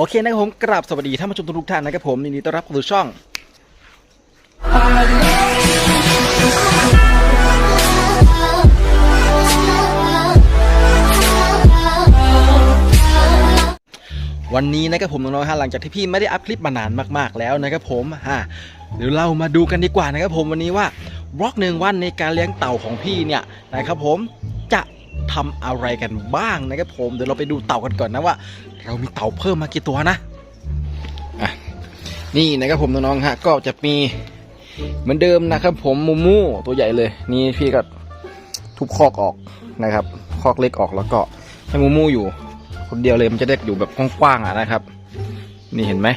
โอเคนะครับผมกราบสวัสดีท่านผู้ชมทุกท่านนะครับผมยินดีต้อนรับเข้าสู่ช่อง วันนี้นะครับผมน้องๆฮะหลังจากที่พี่ไม่ได้อัพคลิปมานานมากๆแล้วนะครับผมฮะเดี๋ยวเรามาดูกันดีกว่านะครับผมวันนี้ว่าบล็อกหนึ่งวันในการเลี้ยงเต่าของพี่เนี่ยนะครับผม ทำอะไรกันบ้างนะครับผมเดี๋ยวเราไปดูเต่ากันก่อนนะว่า เรามีเต่าเพิ่มมากี่ตัวนะอะนี่นะครับผมน้องๆฮะก็จะมีเหมือนเดิมนะครับ ผมมูมูตัวใหญ่เลย นี่พี่ก็ทุบคอกออกนะครับ คอกเล็กออกแล้วก็ให้มูมูอยู่ คนเดียวเลยมันจะได้อยู่แบบกว้างๆอะนะครับ นี่เห็นไหม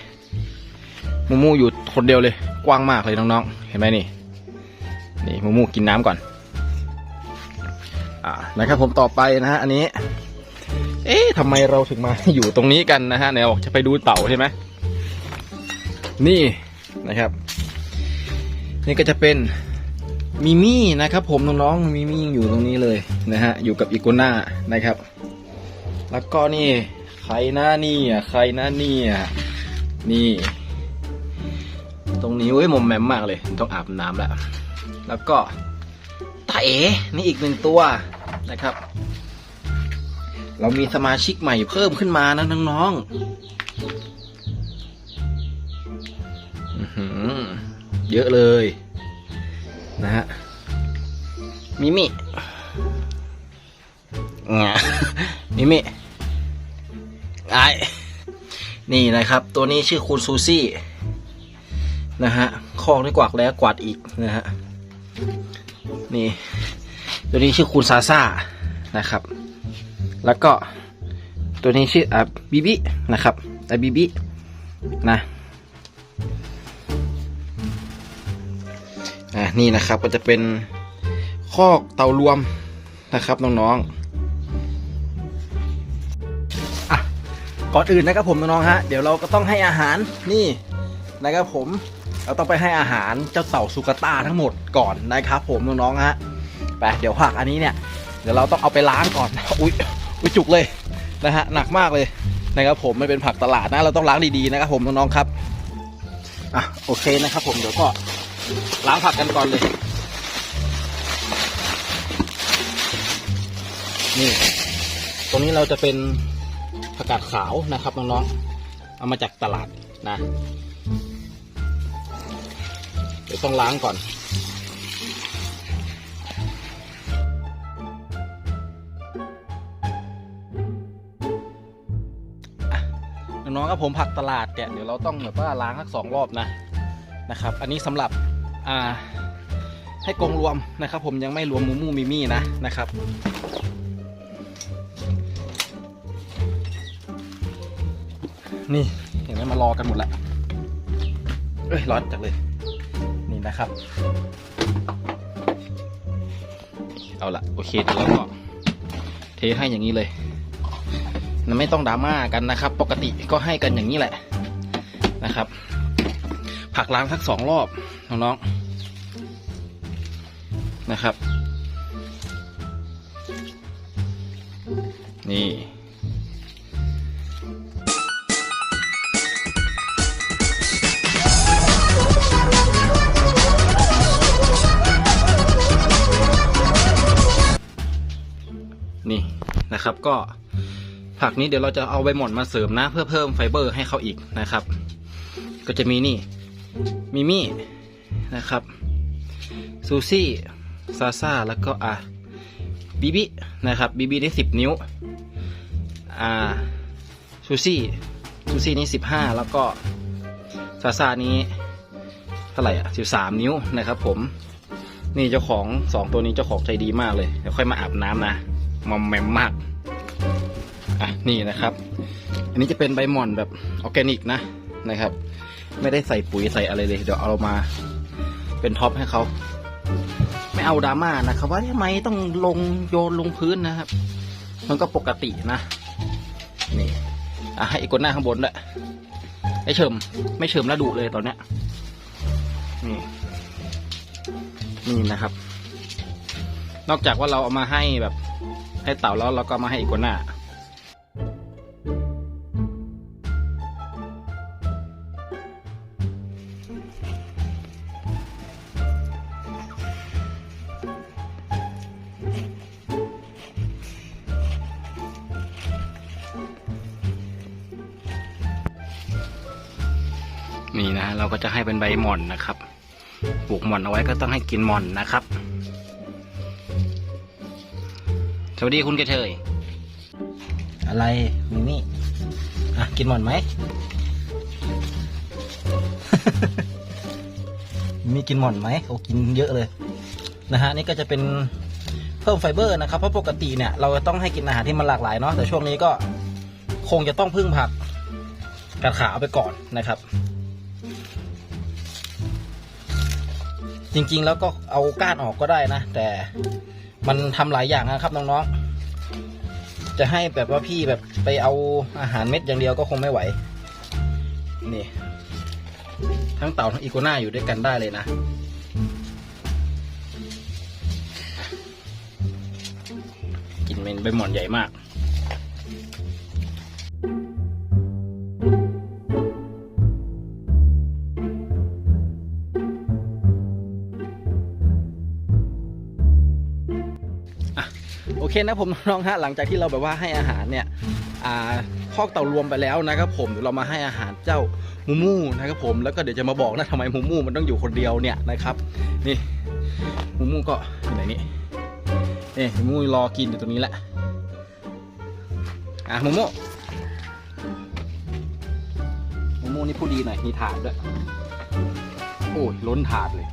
มูมูอยู่คนเดียวเลย กว้างมากเลยน้องๆ เห็นไหมนี่ นี่มูมูกินน้ำก่อน อ่านะครับผมต่อไปนะฮะอันนี้ เอ๊ะทำไมเราถึงมาอยู่ตรงนี้กันนะฮะไหนบอกจะไปดูเต่าใช่ไหมนี่นะครับ นี่ก็จะเป็นมิมี่นะครับผมน้องๆมิมี่ยังอยู่ตรงนี้เลยนะฮะอยู่กับอีโกน่านะครับ แล้วก็นี่ใครหน้านี่อะใครหน้านี่อะนี่ ตรงนี้เว้ยมอมแมมมากเลยต้องอาบน้ำแล้วแล้วก็าเอ๋นี่อีกหนึ่งตัวนะครับ เรามีสมาชิกใหม่เพิ่มขึ้นมานะน้องๆอือหือเยอะเลย นะฮะมิมิงมิมิไอนี่นะครับ ตัวนี้ชื่อคุณซูซี่ นะฮะคอกนี่กวาดแล้วกวาดอีกนะฮะ นี่ ตัวนี้ชื่อคุณซาซ่านะครับ แล้วก็ตัวนี้ชื่ออะบิบินะครับอะบิบินะอะนี่นะครับก็จะเป็นคอกเตารวมนะครับน้องๆอะก่อนอื่นนะครับผมน้องๆฮะเดี๋ยวเราก็ต้องให้อาหารนี่นะครับผม เราต้องไปให้อาหารเจ้าเต่าสุกาต้าทั้งหมดก่อนนะครับ ผมน้องๆฮะไปเดี๋ยวผักอันนี้เนี่ยเดี๋ยวเราต้องเอาไปล้างก่อนอุ้ยอุ้ยจุกเลยนะฮะหนักมากเลยนะครับผมไม่เป็นผักตลาดนะ เราต้องล้างดีๆนะครับผมน้องๆครับอะโอเคนะครับผมเดี๋ยวก็ล้างผักกันก่อนเลย นี่ ตรงนี้เราจะเป็นผักกาดขาวนะครับน้องๆเอามาจากตลาดนะ ดี๋ยวต้องล้างก่อน น้องๆครับผมผักตลาดเนี่ยเดี๋ยวเราต้องแบบว่าล้างสักสองรอบนะนะครับ อันนี้สำหรับอ่าให้กรงรวมนะครับ ผมยังไม่รวมมูมูมิมี่นะนะครับนี่เห็นไหมมารอกันหมดล้วเอ้ยร้อนจังเลย นะครับ เอาละโอเคเดี๋ยวเราก็เทให้อย่างนี้เลยไม่ต้องดราม่ากันนะครับ ปกติก็ให้กันอย่างนี้แหละนะครับ ผักล้างสักสองรอบน้องๆนะครับ นี่ นะครับ ก็ผักนี้เดี๋ยวเราจะเอาใบหม่อนมาเสริมนะ เพื่อเพิ่มไฟเบอร์ให้เขาอีกนะครับ ก็จะมีนี่มิมี่นะครับซูซี่ซาซาแล้วก็อะบีบีนะครับบีบีได้สิบนิ้วอ่าซูซี่ซูซี่นี่สิบห้าแล้วก็ซาซานี้เท่าไหร่อะสิบสามนิ้วนะครับ ผม นี่เจ้าของสองตัวนี้เจ้าของใจดีมากเลยเดี๋ยวค่อยมาอาบน้ำนะมอมแมมมาก อะนี่นะครับ อันนี้จะเป็นใบหม่อนแบบออร์แกนิกนะนะครับ ไม่ได้ใส่ปุ๋ยใส่อะไรเลย เดี๋ยวเอามาเป็นท็อปให้เขาไม่เอาดราม่านะครับ ว่าทำไมต้องลงโยนลงพื้นนะครับ มันก็ปกตินะ นี่อะให้อีกคนหน้าข้างบนด้วยไอเฉิมไม่เฉิมแล้วดุเลยตอนเนี้ยนี่นี่นะครับ นอกจากว่าเราเอามาให้แบบ ให้เต่าแล้วเราก็มาให้อีกคนหน้า จะให้เป็นใบหม่อนนะครับ ปลูกหม่อนเอาไว้ก็ต้องให้กินหม่อนนะครับ สวัสดีคุณกระเทย อะไรมิมี่อะกินหม่อนไหม มีกินหม่อนไหมโอ้กินเยอะเลยนะฮะนี่ก็จะเป็นเพิ่มไฟเบอร์นะครับเพราะปกติเนี่ยเราจะต้องให้กินอาหารที่มันหลากหลายเนาะแต่ช่วงนี้ก็คงจะต้องพึ่งผักกัดขาเอาไปก่อนนะครับ จริงๆแล้วก็เอาก้านออกก็ได้นะ แต่มันทำหลายอย่างนะครับน้องๆ จะให้แบบว่าพี่แบบไปเอาอาหารเม็ดอย่างเดียวก็คงไม่ไหว นี่ ทั้งเต่าทั้งอีโกน่าอยู่ด้วยกันได้เลยนะ กินเป็นใบหม่อนใหญ่มาก โอเคนะผมน้องฮะหลังจากที่เราแบบว่าให้อาหารเนี่ยอ่าคอกเต่ารวมไปแล้วนะครับผมเดี๋ยวเรามาให้อาหารเจ้ามูมูนะครับผมแล้วก็เดี๋ยวจะมาบอกนะทำไมมูมูมันต้องอยู่คนเดียวเนี่ยนะครับนี่มูมูก็อยู่ไหนนี่นี่มูมูรอกินอยู่ตรงนี้แหละอะมูมูมูมูนี่พูดดีหน่อยมีถาดด้วยโอ้ยล้นถาดเลย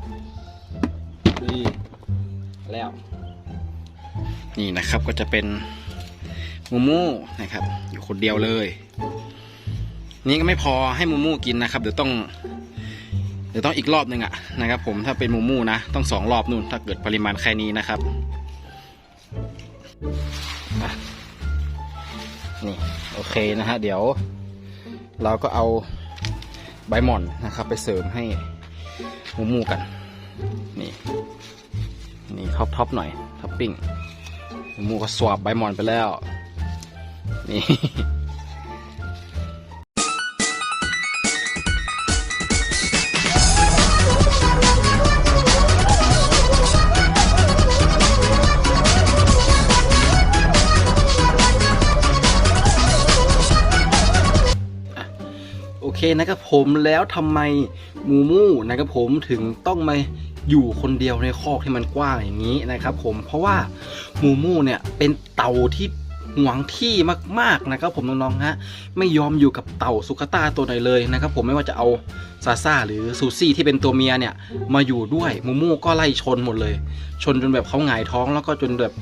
ดีแล้ว นี่นะครับก็จะเป็นมูมูนะครับ อยู่คนเดียวเลย นี่ก็ไม่พอให้มูมูกินนะครับ เดี๋ยวต้องเดี๋ยวต้องอีกรอบหนึ่งอะนะครับ ผมถ้าเป็นมูมูนะต้องสองรอบนู่นถ้าเกิดปริมาณแค่นี้นะครับนี่โอเคนะฮะเดี๋ยว เราก็เอาใบหม่อนนะครับ ไปเสริมให้มูมูกัน นี่นี่ท็อปท็อปหน่อยท็อปปิ้ง หมูก็สวบใบหมอนไปแล้ว นี่โอเคนะครับผมแล้วทำไมมูมูนะครับผมถึงต้องมา อยู่คนเดียวในคอกที่มันกว้างอย่างนี้นะครับ ผมเพราะว่ามูมูเนี่ยเป็นเต่าที่หวงที่มากๆนะครับผมน้องๆฮะไม่ยอมอยู่กับเต่าสุกต้าตัวไหนเลยนะครับผมไม่ว่าจะเอาซาซ่าหรือซูซี่ที่เป็นตัวเมียเนี่ยมาอยู่ด้วยมูมูก็ไล่ชนหมดเลย ชนจนแบบเขาหงายท้องแล้วก็จนแบบ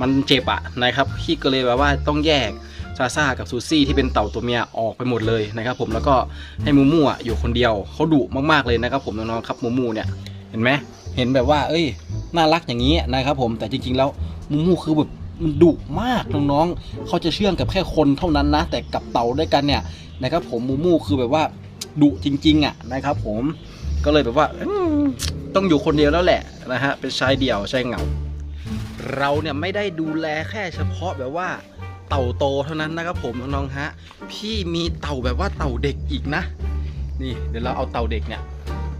มันเจ็บอะนะครับพี่ก็เลยแบบว่าต้องแยก ซาซ่ากับซูซี่ที่เป็นเต่าตัวเมียออกไปหมดเลยนะครับผมแล้วก็ให้มูมูอะอยู่คนเดียวเขาดุมากๆเลยนะครับผมน้องๆครับมูมูเนี่ยเห็นไหมเห็นแบบว่า เอ้ย น่ารักอย่างนี้นะครับผมแต่จริง ๆ แล้วมูมูคือแบบมันดุมากน้องๆเขาจะเชื่องกับแค่คนเท่านั้นนะ แต่กับเต่าด้วยกันเนี่ยนะครับผมมูมูคือแบบว่าดุจริงๆอะนะครับผมก็เลยแบบว่าต้องอยู่คนเดียวแล้วแหละนะฮะเป็นชายเดี่ยวชายเหงา เราเนี่ยไม่ได้ดูแลแค่เฉพาะแบบว่า เต่าโตเท่านั้นนะครับผมน้องๆฮะ พี่มีเต่าแบบว่าเต่าเด็กอีกนะ นี่เดี๋ยวเราเอาเต่าเด็กเนี่ย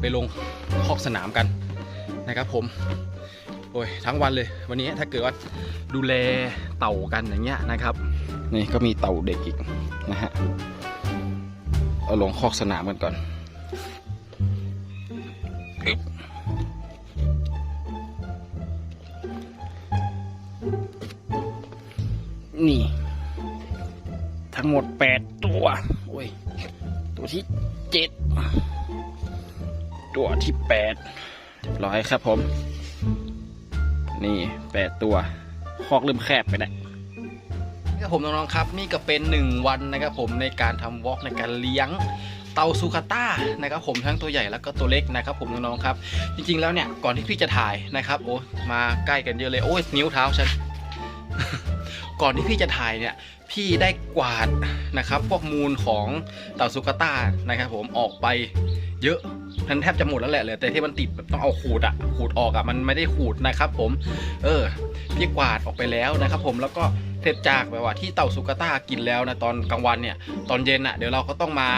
ไปลงคอกสนามกันนะครับผมโอ้ยทั้งวันเลยวันนี้ถ้าเกิดว่าดูแลเต่ากันอย่างเงี้ยนะครับ นี่ก็มีเต่าเด็กอีกนะฮะเอาลงคอกสนามกันก่อน นี่ ทั้งหมด8ตัวโอ้ยตัวที่7ตัวที่8เรียบร้อยครับผม นี่8ตัวคอกเริ่มแคบไปแล้วนี่ครับผมน้องๆครับ นี่ก็เป็น1วันนะครับผมในการทำวอล์กในการเลี้ยงเตาซูคาต้านะครับผมทั้งตัวใหญ่แล้วก็ตัวเล็กนะครับผมน้องๆครับ จริงๆแล้วเนี่ยก่อนที่พี่จะถ่ายนะครับ โอ้มาใกล้กันเยอะเลย โอ้ยนิ้วเท้าฉัน ก่อนที่พี่จะถ่ายเนี่ยพี่ได้กวาดนะครับพวกมูลของเต่าสุกาต้านะครับผมออกไปเยอะทันแทบจะหมดแล้วแหละเลยแต่ที่มันติดแบบต้องเอาขูดอะขูดออกอะมันไม่ได้ขูดนะครับผม เออ พี่กวาดออกไปแล้วนะครับผมแล้วก็เสร็จจากแบบว่าที่เต่าสุกาต้ากินแล้วนะตอนกลางวันเนี่ย ตอนเย็นอะเดี๋ยวเราก็ต้องมา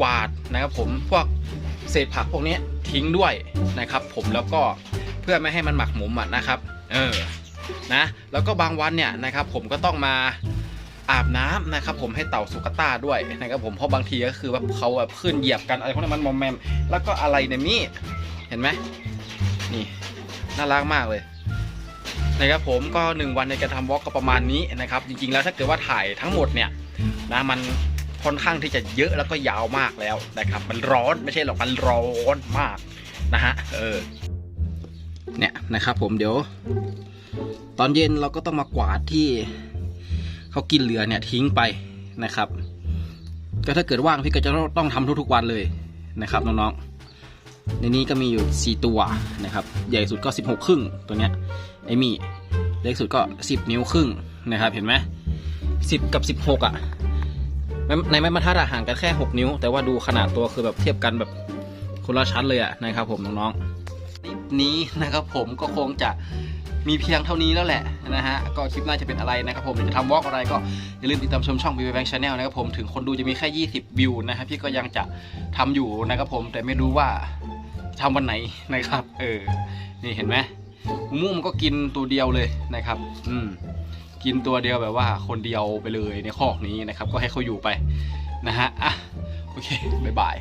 กวาดนะครับผมพวกเศษผักพวกนี้ทิ้งด้วยนะครับ ผมแล้วก็เพื่อไม่ให้มันหมักหมมอะนะครับ เออ นะแล้วก็บางวันเนี่ยนะครับผมก็ต้องมาอาบน้ำนะครับผมให้เต่าสุกต้าด้วยนะครับผมเพราะบางทีก็คือว่าเขาแบบขึ้นเหยียบกันอะไรพวกนี้มันมอมแมมแล้วก็อะไรเนี่ยมี่เห็นไหมนี่น่ารักมากเลยนะครับผมก็หนึ่งวันในการทำวอล์กก็ประมาณนี้นะครับ จริงๆแล้วถ้าเกิดว่าถ่ายทั้งหมดเนี่ยนะมันค่อนข้างที่จะเยอะแล้วก็ยาวมากแล้วนะครับ มันร้อนไม่ใช่หรอกมันร้อนมากนะฮะเออเนี่ยนะครับผมเดี๋ยว ตอนเย็นเราก็ต้องมากวาดที่เขากินเหลือเนี่ยทิ้งไปนะครับ ก็ถ้าเกิดว่างพี่ก็จะต้องทำทุกๆวันเลยนะครับน้องๆ ในนี้ก็มีอยู่ 4 ตัวนะครับ ใหญ่สุดก็ 16 ครึ่งตัวเนี้ยไอมี่เล็กสุดก็ 10 นิ้วครึ่งนะครับ เห็นไหม10กับ 16 อะ ในไม้บรรทัดอะห่างกันแค่ 6 นิ้ว แต่ว่าดูขนาดตัวคือแบบเทียบกันแบบคนละชั้นเลยอะนะครับผมน้องๆคลิปนี้นะครับผมก็คงจะ มีเพียงเท่านี้แล้วแหละนะฮะ ก็คลิปหน้าจะเป็นอะไรนะครับผมจะทำวอล์กอะไรก็อย่าลืมติดตามชมช่อง b ี b a n k Channel นะครับผมถึงคนดูจะมีแค่ 20 วิวนะครับพี่ก็ยังจะทำอยู่นะครับผมแต่ไม่รู้ว่าทำวันไหนนะครับ เออ นี่เห็นไหมมุ้มนก็กินตัวเดียวเลยนะครับ อืมกินตัวเดียวแบบว่าคนเดียวไปเลยในคอกนี้นะครับ ก็ให้เขาอยู่ไปนะฮะอะโอเคบ๊ายบาย